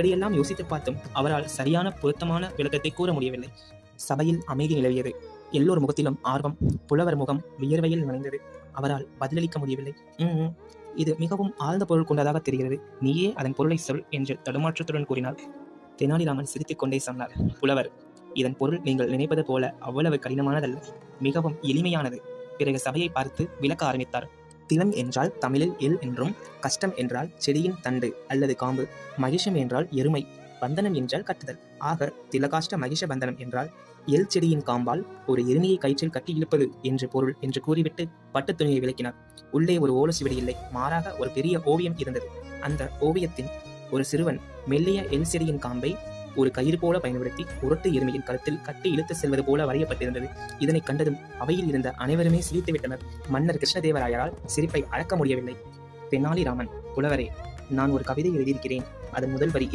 எப்படியெல்லாம் யோசித்து பார்த்தும் அவரால் சரியான பொருத்தமான விளக்கத்தை கூற முடியவில்லை. சபையில் அமைதி நிலவியது. எல்லோர் முகத்திலும் ஆர்வம் புலவர் முகம் வியர்வையில் நுழைந்தது அவரால் பதிலளிக்க முடியவில்லை. இது மிகவும் ஆழ்ந்த பொருள் கொண்டதாக தெரிகிறது. நீயே அதன் பொருளை சொல் என்று தடுமாற்றத்துடன் கூறினார் தெனாலிராமன் சிரித்துக் கொண்டே சொன்னார். புலவர் இதன் பொருள் நீங்கள் நினைப்பது போல அவ்வளவு கடினமானதல்ல. மிகவும் எளிமையானது. பிறகு சபையை பார்த்து விளக்க ஆரம்பித்தார். திலம் என்றால் தமிழில் எல் என்றும் கஷ்டம் என்றால் செடியின் தண்டு அல்லது காம்பு மகிஷம் என்றால் எருமை பந்தனம் என்றால் கட்டுதல். ஆக திலகாஷ்ட மகிஷ பந்தனம் என்றால் எல் செடியின் காம்பால் ஒரு எருமையை கயிற்றில் கட்டி இழுப்பது என்று பொருள் என்று கூறிவிட்டு பட்டுத் துணியை விளக்கினார். உள்ளே ஒரு ஓலசுவடி இல்லை மாறாக ஒரு பெரிய ஓவியம் இருந்தது. அந்த ஓவியத்தின் ஒரு சிறுவன் மெல்லிய எல் செடியின் காம்பை ஒரு கயிறு போல பயன்படுத்தி உரட்டு எருமையின் கழுத்தில் கட்டி இழுத்து செல்வது போல வரையப்பட்டிருந்தது. இதனை கண்டதும் அவையில் இருந்த அனைவருமே சிரித்து விட்டனர். மன்னர் கிருஷ்ணதேவராயரால் சிரிப்பை அடக்க முடியவில்லை. தெனாலிராமன் புலவரே நான் ஒரு கவிதை எழுதியிருக்கிறேன். அதன் முதல் வரி